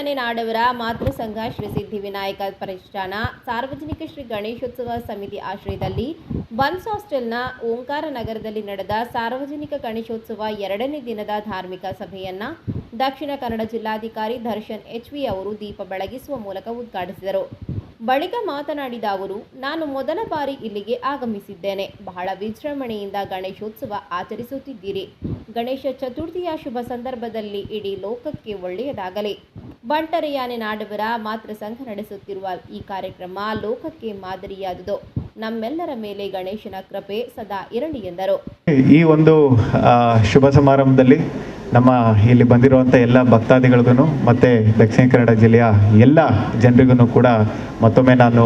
ಯಾನೆ ನಾಡವರ ಮಾತೃ ಸಂಘ ಶ್ರೀ ಸಿದ್ಧಿ ವಿನಾಯಕ ಪ್ರತಿಷ್ಠಾನ, ಸಾರ್ವಜನಿಕ ಶ್ರೀ ಗಣೇಶೋತ್ಸವ ಸಮಿತಿ ಆಶ್ರಯದಲ್ಲಿ ಬನ್ಸ್ ಹಾಸ್ಟೆಲ್ನ ಓಂಕಾರ ನಗರದಲ್ಲಿ ನಡೆದ ಸಾರ್ವಜನಿಕ ಗಣೇಶೋತ್ಸವ ಎರಡನೇ ದಿನದ ಧಾರ್ಮಿಕ ಸಭೆಯನ್ನ ದಕ್ಷಿಣ ಕನ್ನಡ ಜಿಲ್ಲಾಧಿಕಾರಿ ದರ್ಶನ್ ಎಚ್ವಿ ಅವರು ದೀಪ ಬೆಳಗಿಸುವ ಮೂಲಕ ಉದ್ಘಾಟಿಸಿದರು. ಬಳಿಕ ಮಾತನಾಡಿದ ಅವರು, ನಾನು ಮೊದಲ ಬಾರಿ ಇಲ್ಲಿಗೆ ಆಗಮಿಸಿದ್ದೇನೆ. ಬಹಳ ವಿಜೃಂಭಣೆಯಿಂದ ಗಣೇಶೋತ್ಸವ ಆಚರಿಸುತ್ತಿದ್ದೀರಿ. ಗಣೇಶ ಚತುರ್ಥಿಯ ಶುಭ ಸಂದರ್ಭದಲ್ಲಿ ಇಡೀ ಲೋಕಕ್ಕೆ ಒಳ್ಳೆಯದಾಗಲಿ. ಬಂಟರೆಯಾನೆ ನಾಡವರ ಮಾತ್ರ ಸಂಘ ನಡೆಸುತ್ತಿರುವ ಈ ಕಾರ್ಯಕ್ರಮ ಲೋಕಕ್ಕೆ ಮಾದರಿಯಾದುದು. ನಮ್ಮೆಲ್ಲರ ಮೇಲೆ ಗಣೇಶನ ಕೃಪೆ ಸದಾ ಇರಲಿ ಎಂದರು. ಈ ಒಂದು ಶುಭ ಸಮಾರಂಭದಲ್ಲಿ ನಮ್ಮ ಇಲ್ಲಿ ಬಂದಿರುವಂಥ ಎಲ್ಲ ಭಕ್ತಾದಿಗಳಿಗೂ ಮತ್ತು ದಕ್ಷಿಣ ಕನ್ನಡ ಜಿಲ್ಲೆಯ ಎಲ್ಲ ಜನರಿಗೂ ಕೂಡ ಮತ್ತೊಮ್ಮೆ ನಾನು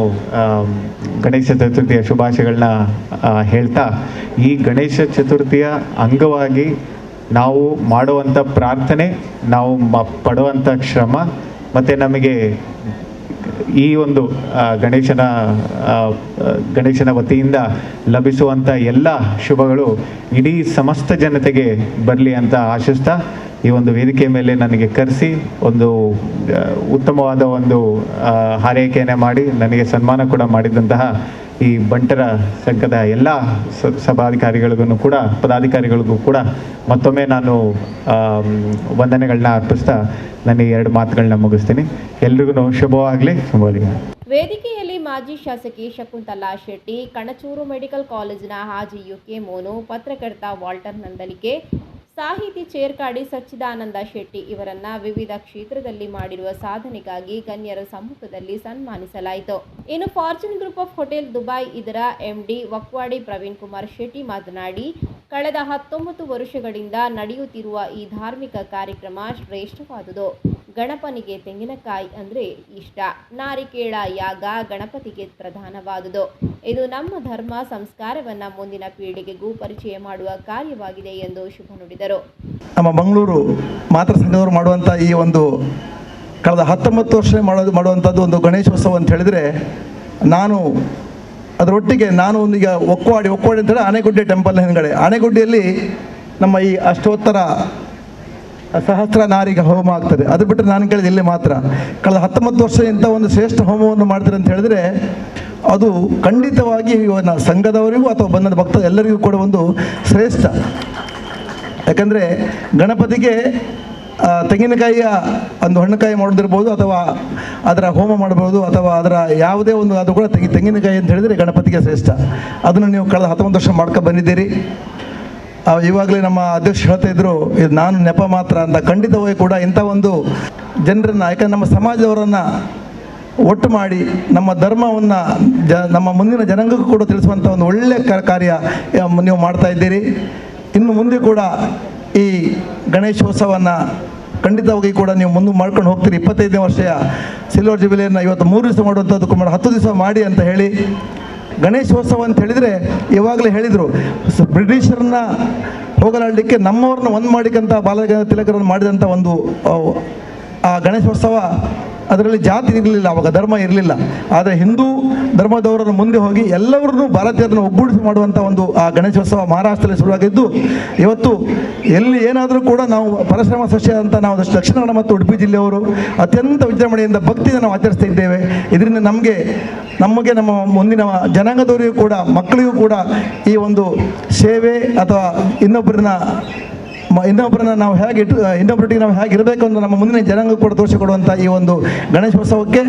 ಗಣೇಶ ಚತುರ್ಥಿಯ ಶುಭಾಶಯಗಳನ್ನ ಹೇಳ್ತಾ ಈ ಗಣೇಶ ಚತುರ್ಥಿಯ ಅಂಗವಾಗಿ ನಾವು ಮಾಡುವಂಥ ಪ್ರಾರ್ಥನೆ, ನಾವು ಮ ಪಡುವಂಥ ಶ್ರಮ, ಮತ್ತು ನಮಗೆ ಈ ಒಂದು ಗಣೇಶನ ಗಣೇಶನ ವತಿಯಿಂದ ಲಭಿಸುವಂಥ ಎಲ್ಲ ಶುಭಗಳು ಇಡೀ ಸಮಸ್ತ ಜನತೆಗೆ ಬರಲಿ ಅಂತ ಆಶಿಸ್ತಾ ಈ ಒಂದು ವೇದಿಕೆ ಮೇಲೆ ನನಗೆ ಕರೆಸಿ ಒಂದು ಉತ್ತಮವಾದ ಒಂದು ಹಾರೈಕೆಯನ್ನೇ ಮಾಡಿ ನನಗೆ ಸನ್ಮಾನ ಕೂಡ ಮಾಡಿದಂತಹ ಈ ಬಂಟರ ಸಂಘದ ಎಲ್ಲ ಸಭಾಧಿಕಾರಿಗಳಿಗೂ ಕೂಡ, ಪದಾಧಿಕಾರಿಗಳಿಗೂ ಕೂಡ ಮತ್ತೊಮ್ಮೆ ನಾನು ವಂದನೆಗಳನ್ನ ಅರ್ಪಿಸ್ತಾ ನನಗೆ ಎರಡು ಮಾತುಗಳನ್ನ ಮುಗಿಸ್ತೀನಿ. ಎಲ್ರಿಗೂ ಶುಭವಾಗಲಿ. ಶುಭವಾಗಲಿ. ವೇದಿಕೆಯಲ್ಲಿ ಮಾಜಿ ಶಾಸಕಿ ಶಕುಂತಲಾ ಶೆಟ್ಟಿ, ಕಣಚೂರು ಮೆಡಿಕಲ್ ಕಾಲೇಜಿನ ಹಾಜಿ ಯುಕೆ ಮೋನು, ಪತ್ರಕರ್ತ ವಾಲ್ಟರ್ ನಂದಲಿಕೆ ಸಾಹಿತಿ ಚೇರ್ಕಾಡಿ ಸಚ್ಚಿದಾನಂದ ಶೆಟ್ಟಿ ಇವರನ್ನ ವಿವಿಧ ಕ್ಷೇತ್ರದಲ್ಲಿ ಮಾಡಿರುವ ಸಾಧನೆಗಾಗಿ ಗಣ್ಯರ ಸಮ್ಮುಖದಲ್ಲಿ ಸನ್ಮಾನಿಸಲಾಯಿತು. ಇನ್ನು fortune group of hotel Dubai ಇದರ ಎಂಡಿ ವಕ್ವಾಡಿ ಪ್ರವೀಣ್ ಕುಮಾರ್ ಶೆಟ್ಟಿ ಮಾತನಾಡಿ, ಕಳೆದ ಹತ್ತೊಂಬತ್ತು ವರ್ಷಗಳಿಂದ ನಡೆಯುತ್ತಿರುವ ಈ ಧಾರ್ಮಿಕ ಕಾರ್ಯಕ್ರಮ ಶ್ರೇಷ್ಠವಾದುದು. ಗಣಪನಿಗೆ ತೆಂಗಿನಕಾಯಿ ಅಂದ್ರೆ ಇಷ್ಟ. ನಾರಿಕೇಳ ಯಾಗ ಗಣಪತಿಗೆ ಪ್ರಧಾನವಾದುದು. ಇದು ನಮ್ಮ ಧರ್ಮ, ಸಂಸ್ಕಾರವನ್ನ ಮುಂದಿನ ಪೀಳಿಗೆಗೂ ಪರಿಚಯ ಮಾಡುವ ಕಾರ್ಯವಾಗಿದೆ ಎಂದು ಶುಭ ನುಡಿದರು. ನಮ್ಮ ಮಂಗಳೂರು ಮಾತೃ ಸಂಘದವರು ಮಾಡುವಂಥ ಈ ಒಂದು ಕಳೆದ ಹತ್ತೊಂಬತ್ತು ವರ್ಷ ಮಾಡೋದು ಮಾಡುವಂಥದ್ದು ಒಂದು ಗಣೇಶೋತ್ಸವ ಅಂತ ಹೇಳಿದರೆ, ನಾನು ಅದರೊಟ್ಟಿಗೆ ನಾನು ಒಂದು ಈಗ ಒಕ್ವಾಡಿ ಒಕ್ವಾಡಿ ಅಂತೇಳಿ ಆನೆಗುಡ್ಡೆ ಟೆಂಪಲ್ ಹಿಂದ್ಗಡೆ. ಆನೆಗುಡ್ಡೆಯಲ್ಲಿ ನಮ್ಮ ಈ ಅಷ್ಟೋತ್ತರ ಸಹಸ್ರ ನಾರಿಗೆ ಹೋಮ ಆಗ್ತದೆ. ಅದು ಬಿಟ್ಟರೆ ನಾನು ಕೇಳಿದ ಇಲ್ಲಿ ಮಾತ್ರ. ಕಳೆದ ಹತ್ತೊಂಬತ್ತು ವರ್ಷ ಇಂಥ ಒಂದು ಶ್ರೇಷ್ಠ ಹೋಮವನ್ನು ಮಾಡ್ತಾರೆ ಅಂತ ಹೇಳಿದ್ರೆ, ಅದು ಖಂಡಿತವಾಗಿ ಇವನ ಸಂಘದವರಿಗೂ ಅಥವಾ ಬಂದ ಭಕ್ತ ಎಲ್ಲರಿಗೂ ಕೂಡ ಒಂದು ಶ್ರೇಷ್ಠ. ಯಾಕಂದರೆ ಗಣಪತಿಗೆ ತೆಂಗಿನಕಾಯಿಯ ಒಂದು ಹಣ್ಣುಕಾಯಿ ಮಾಡೋದಿರ್ಬೋದು ಅಥವಾ ಅದರ ಹೋಮ ಮಾಡ್ಬೋದು ಅಥವಾ ಅದರ ಯಾವುದೇ ಒಂದು ಅದು ಕೂಡ ತೆಂಗಿ, ತೆಂಗಿನಕಾಯಿ ಅಂತ ಹೇಳಿದರೆ ಗಣಪತಿಗೆ ಶ್ರೇಷ್ಠ. ಅದನ್ನು ನೀವು ಕಳೆದ ಹತ್ತೊಂಬತ್ತು ವರ್ಷ ಮಾಡ್ಕೊ ಬಂದಿದ್ದೀರಿ. ಇವಾಗಲೇ ನಮ್ಮ ಅಧ್ಯಕ್ಷ ಹೇಳ್ತಾ ಇದ್ರು, ಇದು ನಾನು ನೆಪ ಮಾತ್ರ ಅಂತ. ಖಂಡಿತವಾಗಿ ಕೂಡ ಇಂಥ ಒಂದು ಜನರನ್ನು, ಯಾಕಂದ್ರೆ ನಮ್ಮ ಸಮಾಜದವರನ್ನು ಒಟ್ಟು ಮಾಡಿ ನಮ್ಮ ಧರ್ಮವನ್ನು ಜ, ನಮ್ಮ ಮುಂದಿನ ಜನಾಂಗಕ್ಕೂ ಕೂಡ ತಿಳಿಸುವಂಥ ಒಂದು ಒಳ್ಳೆಯ ಕಾರ್ಯ ನೀವು ಮಾಡ್ತಾ ಇದ್ದೀರಿ. ಇನ್ನು ಮುಂದೆ ಕೂಡ ಈ ಗಣೇಶೋತ್ಸವವನ್ನು ಖಂಡಿತವಾಗಿ ಕೂಡ ನೀವು ಮುಂದೆ ಮಾಡ್ಕೊಂಡು ಹೋಗ್ತೀರಿ. ಇಪ್ಪತ್ತೈದನೇ ವರ್ಷ ಸಿಲ್ವರ್ ಜುಬಿಲಿಯನ್ನು ಇವತ್ತು ಮೂರು ದಿವಸ ಮಾಡುವಂಥದ್ದು ಕೂಡ ಹತ್ತು ದಿವಸ ಮಾಡಿ ಅಂತ ಹೇಳಿ ಗಣೇಶೋತ್ಸವ ಅಂತ ಹೇಳಿದರೆ ಇವಾಗಲೇ ಹೇಳಿದರು, ಬ್ರಿಟಿಷರನ್ನ ಹೋಗಲಾಡಲಿಕ್ಕೆ ನಮ್ಮವ್ರನ್ನ ಒಂದು ಮಾಡಿಕಂತ ಬಾಲಗಂಗಾಧರ ತಿಲಕರನ್ನು ಮಾಡಿದಂಥ ಒಂದು ಆ ಗಣೇಶೋತ್ಸವ ಅದರಲ್ಲಿ ಜಾತಿ ಇರಲಿಲ್ಲ, ಅವಾಗ ಧರ್ಮ ಇರಲಿಲ್ಲ. ಆದರೆ ಹಿಂದೂ ಧರ್ಮದವರನ್ನು ಮುಂದೆ ಹೋಗಿ ಎಲ್ಲವರನ್ನು ಭಾರತೀಯರನ್ನು ಒಗ್ಗೂಡಿಸಿ ಮಾಡುವಂಥ ಒಂದು, ಆ ಗಣೇಶೋತ್ಸವ ಮಹಾರಾಷ್ಟ್ರದಲ್ಲಿ ಶುರುವಾಗಿದ್ದು, ಇವತ್ತು ಎಲ್ಲಿ ಏನಾದರೂ ಕೂಡ ನಾವು ಪರಶ್ರಮ ಸಸ್ಯ ಅಂತ ನಾವು ದಕ್ಷ- ದಕ್ಷಿಣ ಕನ್ನಡ ಮತ್ತು ಉಡುಪಿ ಜಿಲ್ಲೆಯವರು ಅತ್ಯಂತ ವಿಜೃಂಭಣೆಯಿಂದ ಭಕ್ತಿಯನ್ನು ನಾವು ಆಚರಿಸ್ತಾ ಇದ್ದೇವೆ. ಇದರಿಂದ ನಮಗೆ ನಮಗೆ ನಮ್ಮ ಮುಂದಿನ ಜನಾಂಗದವರಿಗೂ ಕೂಡ, ಮಕ್ಕಳಿಗೂ ಕೂಡ ಈ ಒಂದು ಸೇವೆ ಅಥವಾ ಇನ್ನೊಬ್ಬರನ್ನ ಇನ್ನೊಬ್ಬರನ್ನ ನಾವು ಹೇಗೆ ಇಟ್ಟು ಇನ್ನೊಬ್ಬರೊಟ್ಟಿಗೆ ನಾವು ಹೇಗೆ ಇರಬೇಕು ಅಂತ ನಮ್ಮ ಮುಂದಿನ ಜನಾಂಗ ಕೂಡ ತೋರಿಸಿಕೊಡುವಂಥ ಈ ಒಂದು ಗಣೇಶೋತ್ಸವಕ್ಕೆ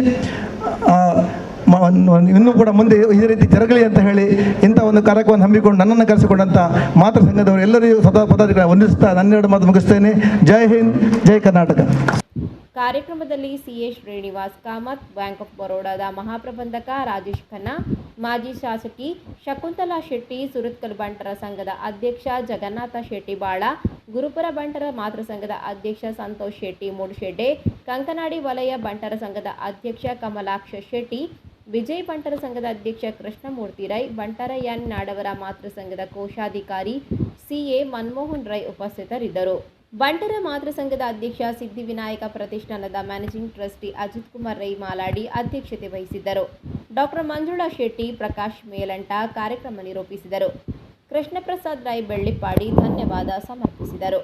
ಇನ್ನೂ ಕೂಡ ಮುಂದೆ ಇದೇ ರೀತಿ ಜರಗಲಿ ಅಂತ ಹೇಳಿ ಇಂಥ ಒಂದು ಕಾರ್ಯಕ್ರಮವನ್ನು ಹಮ್ಮಿಕೊಂಡು ನನ್ನನ್ನು ಕರೆಸಿಕೊಂಡಂಥ ಮಾತೃ ಸಂಘದವರು ಎಲ್ಲರಿಗೂ ಸದಾ ಪದಾಧಿಕಾರಿ ವಂದಿಸ್ತಾ ನನ್ನೆರಡು ಮಾತು ಮುಗಿಸ್ತೇನೆ. ಜೈ ಹಿಂದ್, ಜೈ ಕರ್ನಾಟಕ. ಕಾರ್ಯಕ್ರಮದಲ್ಲಿ CA Srinivas Kamath, bank of ಬರೋಡಾದ ಮಹಾಪ್ರಬಂಧಕ ರಾಜೇಶ್ ಖನ್ನಾ, ಮಾಜಿ ಶಾಸಕಿ ಶಕುಂತಲಾ ಶೆಟ್ಟಿ, ಸುರತ್ಕಲ್ ಬಂಟರ ಸಂಘದ ಅಧ್ಯಕ್ಷ ಜಗನ್ನಾಥ ಶೆಟ್ಟಿ ಬಾಳ ಗುರುಪುರ ಬಂಟರ ಮಾತೃ ಸಂಘದ ಅಧ್ಯಕ್ಷ ಸಂತೋಷ್ ಶೆಟ್ಟಿ ಮೂಡ್ಶೆಡ್ಡೆ ಕಂಕನಾಡಿ ವಲಯ ಬಂಟರ ಸಂಘದ ಅಧ್ಯಕ್ಷ ಕಮಲಾಕ್ಷ ಶೆಟ್ಟಿ, ವಿಜಯ್ ಬಂಟರ ಸಂಘದ ಅಧ್ಯಕ್ಷ ಕೃಷ್ಣಮೂರ್ತಿ ರೈ, ಬಂಟರ ಎನ್ ನಾಡವರ ಮಾತೃ ಸಂಘದ ಕೋಶಾಧಿಕಾರಿ ಸಿಎ ಮನ್ಮೋಹನ್ ರೈ ಉಪಸ್ಥಿತರಿದ್ದರು. ಬಂಟರ ಮಾತೃ ಸಂಘದ ಅಧ್ಯಕ್ಷ ಸಿದ್ದಿವಿನಾಯಕ ಪ್ರತಿಷ್ಠಾನದ ಮ್ಯಾನೇಜಿಂಗ್ ಟ್ರಸ್ಟಿ ಅಜಿತ್ ಕುಮಾರ್ ರೈ ಮಾಲಾಡಿ ಅಧ್ಯಕ್ಷತೆ ವಹಿಸಿದ್ದರು. ಡಾಕ್ಟರ್ ಮಂಜುಳಾ ಶೆಟ್ಟಿ, ಪ್ರಕಾಶ್ ಮೇಲಂಟ ಕಾರ್ಯಕ್ರಮ ನಿರೂಪಿಸಿದರು. ಕೃಷ್ಣಪ್ರಸಾದ್ ರಾಯ್ ಬೆಳ್ಳಿಪ್ಪಾಡಿ ಧನ್ಯವಾದ ಸಮರ್ಪಿಸಿದರು.